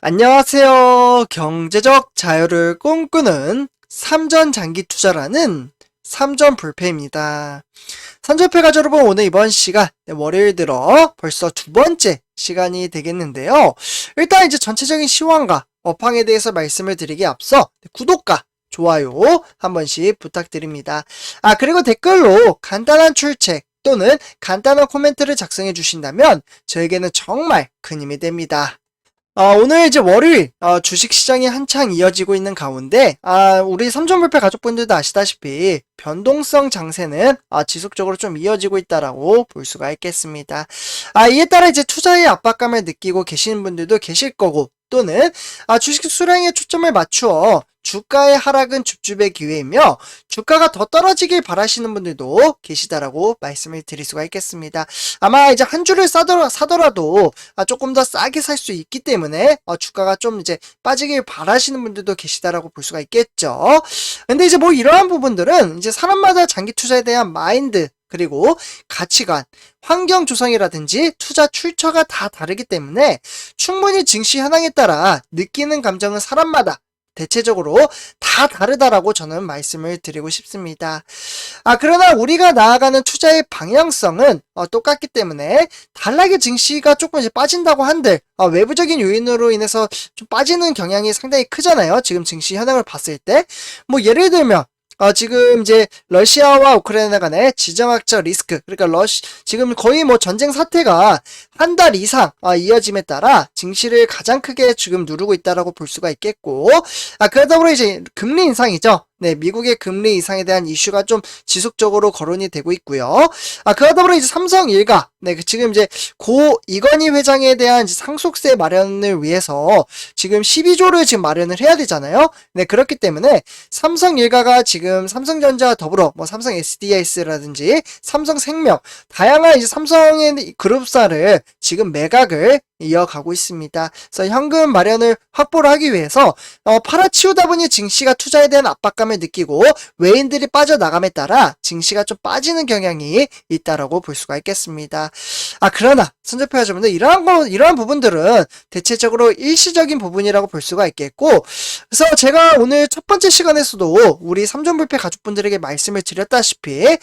안녕하세요. 경제적 자유를 꿈꾸는 삼전 장기 투자라는 삼전 불패입니다. 삼전패 가족 여러분 오늘 이번 시간 네, 월요일 들어 벌써 두 번째 시간이 되겠는데요. 일단 이제 전체적인 시황과 업황에 대해서 말씀을 드리기 앞서 구독과 좋아요 한 번씩 부탁드립니다. 아 그리고 댓글로 간단한 출첵 또는 간단한 코멘트를 작성해 주신다면 저에게는 정말 큰 힘이 됩니다. 어, 오늘 이제 월요일 어, 주식 시장이 한창 이어지고 있는 가운데 아, 우리 삼전불패 가족분들도 아시다시피 변동성 장세는 아, 지속적으로 좀 이어지고 있다라고 볼 수가 있겠습니다. 아, 이에 따라 이제 투자의 압박감을 느끼고 계시는 분들도 계실 거고 또는 아, 주식 수량에 초점을 맞추어 주가의 하락은 줍줍의 기회이며 주가가 더 떨어지길 바라시는 분들도 계시다라고 말씀을 드릴 수가 있겠습니다. 아마 이제 한 주를 사더라, 사더라도 아, 조금 더 싸게 살 수 있기 때문에 어, 주가가 좀 이제 빠지길 바라시는 분들도 계시다라고 볼 수가 있겠죠. 근데 이제 뭐 이러한 부분들은 이제 사람마다 장기 투자에 대한 마인드 그리고 가치관, 환경 조성이라든지 투자 출처가 다 다르기 때문에 충분히 증시 현황에 따라 느끼는 감정은 사람마다 대체적으로 다 다르다라고 저는 말씀을 드리고 싶습니다. 아, 그러나 우리가 나아가는 투자의 방향성은 어, 똑같기 때문에 단락의 증시가 조금 이제 빠진다고 한들 어, 외부적인 요인으로 인해서 좀 빠지는 경향이 상당히 크잖아요. 지금 증시 현황을 봤을 때. 뭐 예를 들면 어, 지금 이제 러시아와 우크라이나 간의 지정학적 리스크, 그러니까 러시, 지금 거의 뭐 전쟁 사태가 한 달 이상 어, 이어짐에 따라 증시를 가장 크게 지금 누르고 있다라고 볼 수가 있겠고, 아, 그러다 보니 이제 금리 인상이죠. 네, 미국의 금리 인상에 대한 이슈가 좀 지속적으로 거론이 되고 있고요. 아, 그러다 보니 이제 삼성 일가, 네, 그 지금 이제 고 이건희 회장에 대한 상속세 마련을 위해서 지금 12조를 지금 마련을 해야 되잖아요. 네, 그렇기 때문에 삼성 일가가 지금 삼성전자 더불어 뭐 삼성 SDS라든지 삼성생명 다양한 이제 삼성의 그룹사를 지금 매각을 이어가고 있습니다. 그래서 현금 마련을 확보를 하기 위해서 어, 팔아치우다 보니 증시가 투자에 대한 압박감을 느끼고 외인들이 빠져나감에 따라 증시가 좀 빠지는 경향이 있다라고 볼 수가 있겠습니다. 아 그러나 선제표 여러분들 이러한 거 이러한 부분들은 대체적으로 일시적인 부분이라고 볼 수가 있겠고 그래서 제가 오늘 첫 번째 시간에서도 우리 삼전불패 가족분들에게 말씀을 드렸다시피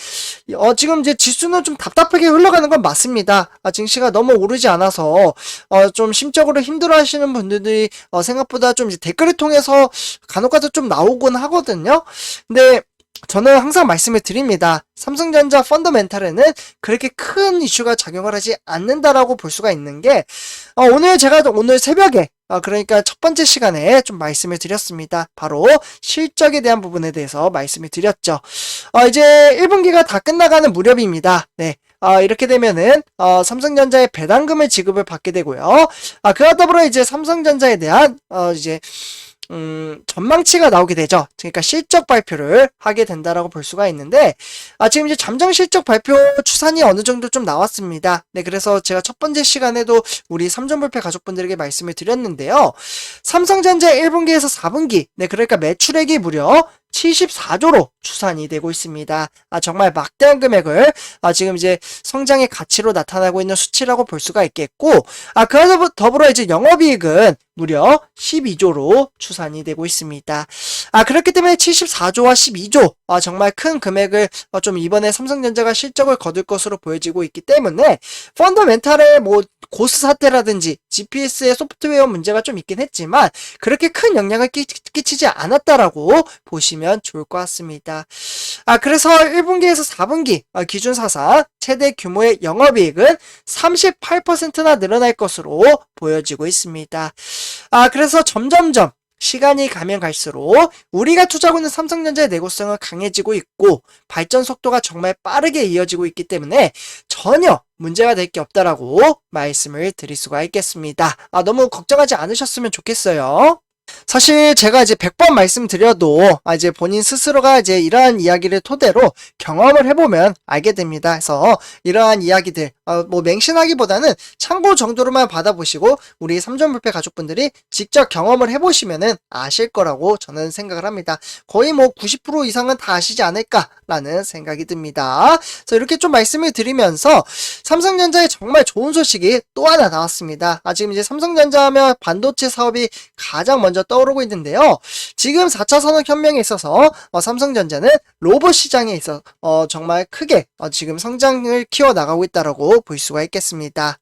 어 지금 이제 지수는 좀 답답하게 흘러가는 건 맞습니다. 아 증시가 너무 오르지 않아서 어, 좀 심적으로 힘들어 하시는 분들이 어, 생각보다 좀 댓글을 통해서 간혹가다 좀 나오곤 하거든요. 근데 저는 항상 말씀을 드립니다. 삼성전자 펀더멘탈에는 그렇게 큰 이슈가 작용을 하지 않는다라고 볼 수가 있는 게 어, 오늘 제가 오늘 새벽에 어, 그러니까 첫 번째 시간에 좀 말씀을 드렸습니다. 바로 실적에 대한 부분에 대해서 말씀을 드렸죠. 어, 이제 1분기가 다 끝나가는 무렵입니다. 네. 어, 이렇게 되면은 어, 삼성전자의 배당금을 지급을 받게 되고요. 아, 그와 더불어 이제 삼성전자에 대한 어, 이제 음, 전망치가 나오게 되죠. 그러니까 실적 발표를 하게 된다라고 볼 수가 있는데, 아, 지금 이제 잠정 실적 발표 추산이 어느 정도 좀 나왔습니다. 네, 그래서 제가 첫 번째 시간에도 우리 삼전불패 가족분들에게 말씀을 드렸는데요. 삼성전자 1분기에서 4분기, 네, 그러니까 매출액이 무려 74조로 추산이 되고 있습니다. 아, 정말 막대한 금액을 아, 지금 이제 성장의 가치로 나타나고 있는 수치라고 볼 수가 있겠고, 아, 그와 더불어 이제 영업이익은 무려 12조로 추산이 되고 있습니다. 아, 그렇기 때문에 74조와 12조, 아, 정말 큰 금액을 어, 좀 이번에 삼성전자가 실적을 거둘 것으로 보여지고 있기 때문에 펀더멘탈의 뭐 고스 사태라든지 GPS의 소프트웨어 문제가 좀 있긴 했지만 그렇게 큰 영향을 끼, 치지 않았다라고 보시면 좋을 것 같습니다. 아, 그래서 1분기에서 4분기 아, 기준 사상 최대 규모의 영업이익은 38%나 늘어날 것으로 보여지고 있습니다. 아, 그래서 점점점 시간이 가면 갈수록 우리가 투자하고 있는 삼성전자의 내구성은 강해지고 있고 발전 속도가 정말 빠르게 이어지고 있기 때문에 전혀 문제가 될 게 없다라고 말씀을 드릴 수가 있겠습니다. 아, 너무 걱정하지 않으셨으면 좋겠어요. 사실 제가 이제 100번 말씀드려도 아, 이제 본인 스스로가 이제 이러한 이야기를 토대로 경험을 해보면 알게 됩니다. 그래서 이러한 이야기들 어, 뭐 맹신하기보다는 참고 정도로만 받아보시고 우리 삼전불패 가족분들이 직접 경험을 해보시면은 아실 거라고 저는 생각을 합니다. 거의 뭐 90% 이상은 다 아시지 않을까라는 생각이 듭니다. 그래서 이렇게 좀 말씀을 드리면서 삼성전자의 정말 좋은 소식이 또 하나 나왔습니다. 아, 지금 이제 삼성전자 하면 반도체 사업이 가장 먼저 떠오르고 있는데요. 지금 4차 산업혁명에 있어서 어, 삼성전자는 로봇 시장에 있어 어, 정말 크게 어, 지금 성장을 키워 나가고 있다라고 볼 수가 있겠습니다.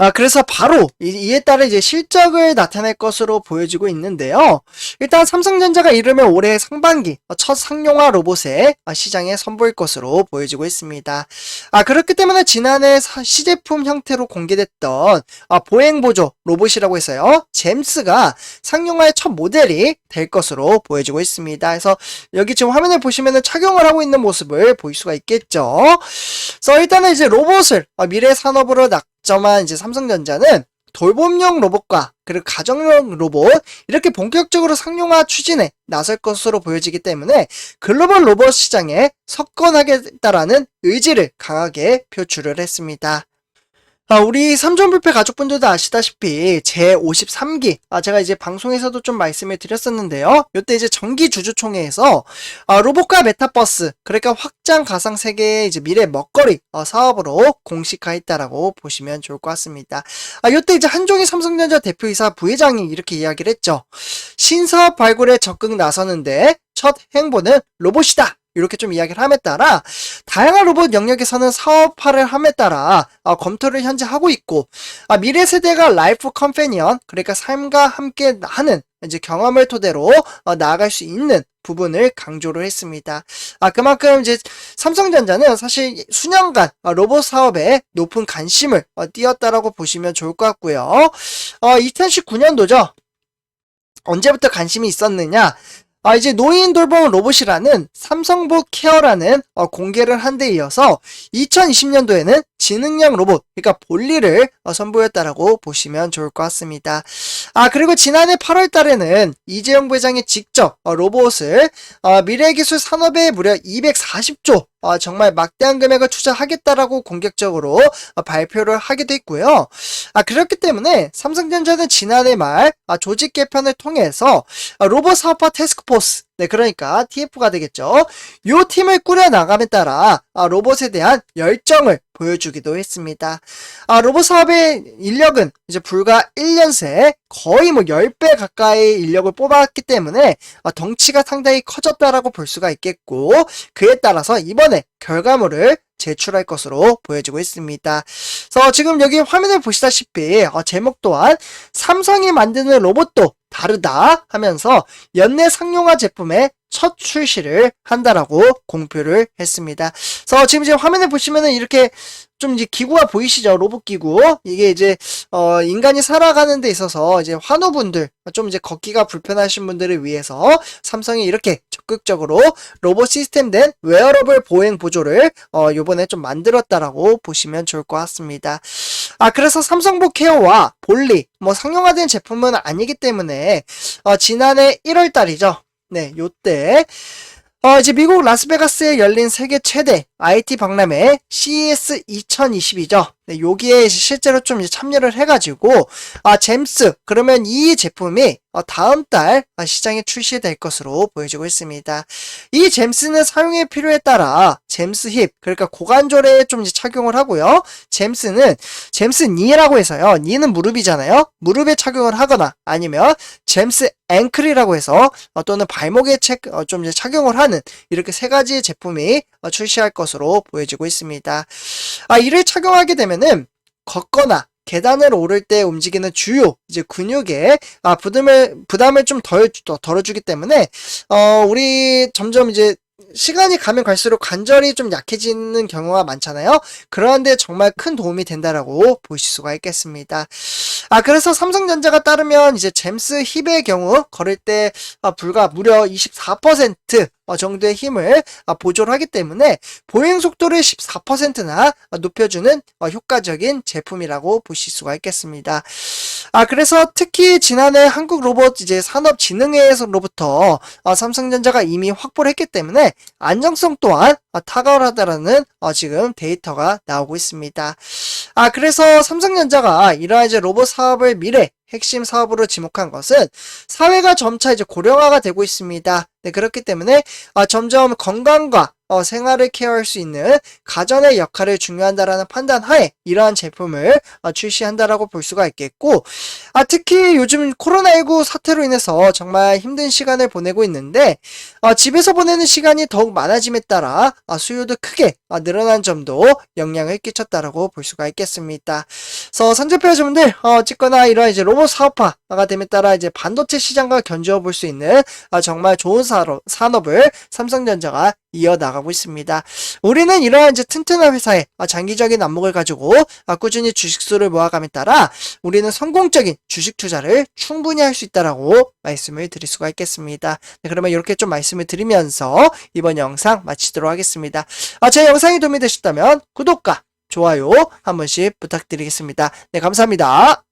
아, 그래서 바로 이- 이에 따라 이제 실적을 나타낼 것으로 보여지고 있는데요. 일단 삼성전자가 이르면 올해 상반기 어, 첫 상용화 로봇에 어, 시장에 선보일 것으로 보여지고 있습니다. 아, 그렇기 때문에 지난해 사- 시제품 형태로 공개됐던 아, 보행보조 로봇이라고 해서요. 잼스가 상용화의 첫 모델이 될 것으로 보여지고 있습니다. 그래서 여기 지금 화면에 보시면은 착용을 하고 있는 모습을 볼 수가 있겠죠. 그래서 일단은 이제 로봇을 어, 미래 산업으로 낙 점한 이제 삼성전자는 돌봄용 로봇과 그리고 가정용 로봇 이렇게 본격적으로 상용화 추진에 나설 것으로 보여지기 때문에 글로벌 로봇 시장에 석권하겠다라는 의지를 강하게 표출을 했습니다. 아, 우리 삼전불패 가족분들도 아시다시피 제 53기 아, 제가 이제 방송에서도 좀 말씀을 드렸었는데요. 이때 이제 정기 주주총회에서 아, 로봇과 메타버스 그러니까 확장 가상 세계의 이제 미래 먹거리 어, 사업으로 공식화했다라고 보시면 좋을 것 같습니다. 아, 이때 이제 한종희 삼성전자 대표이사 부회장이 이렇게 이야기를 했죠. 신사업 발굴에 적극 나서는데 첫 행보는 로봇이다. 이렇게 좀 이야기를 함에 따라 다양한 로봇 영역에서는 사업화를 함에 따라 아, 검토를 현재 하고 있고 아, 미래 세대가 라이프 컴패니언 그러니까 삶과 함께 하는 이제 경험을 토대로 어, 나아갈 수 있는 부분을 강조를 했습니다. 아 그만큼 이제 삼성전자는 사실 수년간 어, 로봇 사업에 높은 관심을 어, 띄었다라고 보시면 좋을 것 같고요. 어 2019년도죠. 언제부터 관심이 있었느냐? 아, 이제 노인 돌봄 로봇이라는 삼성부 케어라는 어, 공개를 한 데 이어서 2020년도에는 지능형 로봇, 그러니까 볼리를 어, 선보였다라고 보시면 좋을 것 같습니다. 아, 그리고 지난해 8월 달에는 이재용 부회장이 직접 어, 로봇을 어, 미래기술 산업에 무려 240조 어, 정말 막대한 금액을 투자하겠다라고 공격적으로 어, 발표를 하기도 했고요. 아, 그렇기 때문에 삼성전자는 지난해 말 아, 조직 개편을 통해서 아, 로봇 사업화 태스크포스 네, 그러니까 TF가 되겠죠. 요 팀을 꾸려 나감에 따라 아, 로봇에 대한 열정을 보여주기도 했습니다. 아, 로봇 사업의 인력은 이제 불과 1년 새 거의 뭐 10배 가까이 인력을 뽑았기 때문에 아, 덩치가 상당히 커졌다라고 볼 수가 있겠고 그에 따라서 이번에 결과물을 제출할 것으로 보여지고 있습니다. 그래서 지금 여기 화면을 보시다시피 어, 제목 또한 삼성이 만드는 로봇도 다르다 하면서 연내 상용화 제품의 첫 출시를 한다라고 공표를 했습니다. 그래서 지금 이제 화면에 보시면은 이렇게 좀 이제 기구가 보이시죠? 로봇 기구. 이게 이제 어 인간이 살아가는 데 있어서 이제 환우분들 좀 이제 걷기가 불편하신 분들을 위해서 삼성이 이렇게 적극적으로 로봇 시스템된 웨어러블 보행 보조를 어 요번에 좀 만들었다라고 보시면 좋을 것 같습니다. 아 그래서 삼성부 케어와 볼리 뭐 상용화된 제품은 아니기 때문에 어 지난해 1월 달이죠. 네, 요때 어, 이제 미국 라스베가스에 열린 세계 최대 IT 박람회 CES 2022죠. 네, 여기에 실제로 좀 참여를 해가지고, 아, 잼스, 그러면 이 제품이 어, 다음 달 아, 시장에 출시될 것으로 보여지고 있습니다. 이 잼스는 사용의 필요에 따라 잼스 힙, 그러니까 고관절에 좀 착용을 하고요. 잼스는 잼스 니라고 해서요. 니는 무릎이잖아요. 무릎에 착용을 하거나 아니면 잼스 앵클이라고 해서 어, 또는 발목에 책, 어, 좀 착용을 하는 이렇게 세 가지 제품이 어, 출시할 것으로 보여지고 있습니다. 아, 이를 착용하게 되면 은 걷거나 계단을 오를 때 움직이는 주요 이제 근육에 아, 부담을 부담을 좀 덜 덜어주기 때문에 어 우리 점점 이제 시간이 가면 갈수록 관절이 좀 약해지는 경우가 많잖아요. 그런데 정말 큰 도움이 된다라고 보실 수가 있겠습니다. 아, 그래서 삼성전자가 따르면 이제 잼스 힙의 경우 걸을 때 아, 불과 무려 24% 어, 정도의 힘을 아, 보조를 하기 때문에 보행 속도를 14%나 높여주는 어, 효과적인 제품이라고 보실 수가 있겠습니다. 아, 그래서 특히 지난해 한국 로봇 이제 산업진흥회에서로부터 어, 삼성전자가 이미 확보를 했기 때문에 안정성 또한 어, 탁월하다라는 어, 지금 데이터가 나오고 있습니다. 아, 그래서 삼성전자가 이러한 이제 로봇 사업을 미래 핵심 사업으로 지목한 것은 사회가 점차 이제 고령화가 되고 있습니다. 네, 그렇기 때문에 아, 점점 건강과 어, 생활을 케어할 수 있는 가전의 역할을 중요한다라는 판단 하에 이러한 제품을 어, 출시한다라고 볼 수가 있겠고, 아, 특히 요즘 코로나19 사태로 인해서 정말 힘든 시간을 보내고 있는데, 어, 집에서 보내는 시간이 더욱 많아짐에 따라 아, 수요도 크게 아, 늘어난 점도 영향을 끼쳤다라고 볼 수가 있겠습니다. 그래서 선제표 여러분들 어, 어쨌거나 이런 이제 로봇 사업화가 됨에 따라 이제 반도체 시장과 견주어 볼 수 있는 아, 정말 좋은 산업, 산업을 삼성전자가 이어나가고 있습니다. 우리는 이러한 이제 튼튼한 회사의 아, 장기적인 안목을 가지고 아, 꾸준히 주식수를 모아감에 따라 우리는 성공적인 주식 투자를 충분히 할 수 있다라고 말씀을 드릴 수가 있겠습니다. 네, 그러면 이렇게 좀 말씀을 드리면서 이번 영상 마치도록 하겠습니다. 아, 제 영상이 도움이 되셨다면 구독과 좋아요 한 번씩 부탁드리겠습니다. 네, 감사합니다.